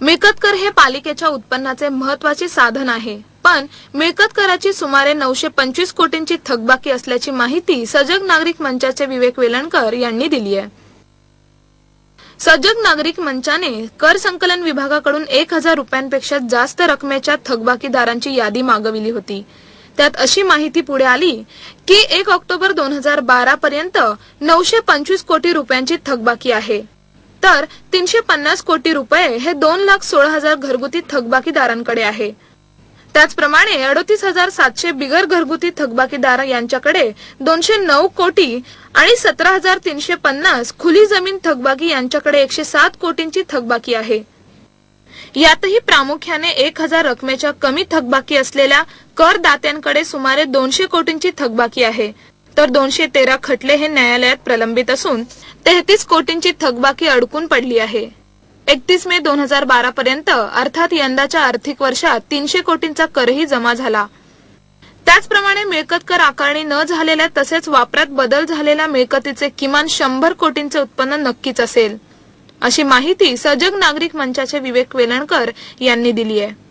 मिळकत कर हे पालिकेच्या उत्पन्नाचे महत्त्वाचे साधन आहे. पण मिळकत कराची सुमारे नऊशे पंचवीस कोटींची थकबाकी असल्याची माहिती सजग नागरिक मंचाचे विवेक वेलणकर यांनी दिली आहे. सजग नागरिक मंचाने कर संकलन विभागाकडून एक हजार रुपयांपेक्षा जास्त रकमेच्या थकबाकीदारांची यादी मागविली होती. त्यात अशी माहिती पुढे आली की एक ऑक्टोबर दोन हजार बारा पर्यंत नऊशे पंचवीस कोटी रुपयांची थकबाकी आहे. तर तीनशे पन्नास कोटी रुपये हे दोन लाख सोळा हजार घरगुती थकबाकीदारांकडे आहे. त्याचप्रमाणे अडतीस हजार सातशे बिगर घरगुती थकबाकीदार यांच्याकडे दोनशे नऊ कोटी आणि सतरा हजार तीनशे पन्नास खुली जमीन थकबाकी यांच्याकडे एकशे सात कोटींची थकबाकी आहे. यातही प्रामुख्याने एक हजार रकमेच्या कमी थकबाकी असलेल्या करदात्यांकडे सुमारे दोनशे कोटींची थकबाकी आहे. तर दोनशे तेरा खटले हे न्यायालयात प्रलंबित असून तेहतीस कोटींची थकबाकी अडकून पडली आहे. एकतीस मे दोन हजार बारा पर्यंत अर्थात यंदाच्या आर्थिक वर्षात तीनशे कोटींचा करही जमा झाला. त्याचप्रमाणे मिळकत कर आकारणी न झालेल्या तसेच वापरात बदल झालेल्या मिळकतीचे किमान शंभर कोटींचे उत्पन्न नक्कीच असेल. अशी माहिती सजग नागरिक मंचाचे विवेक वेलणकर यांनी दिली आहे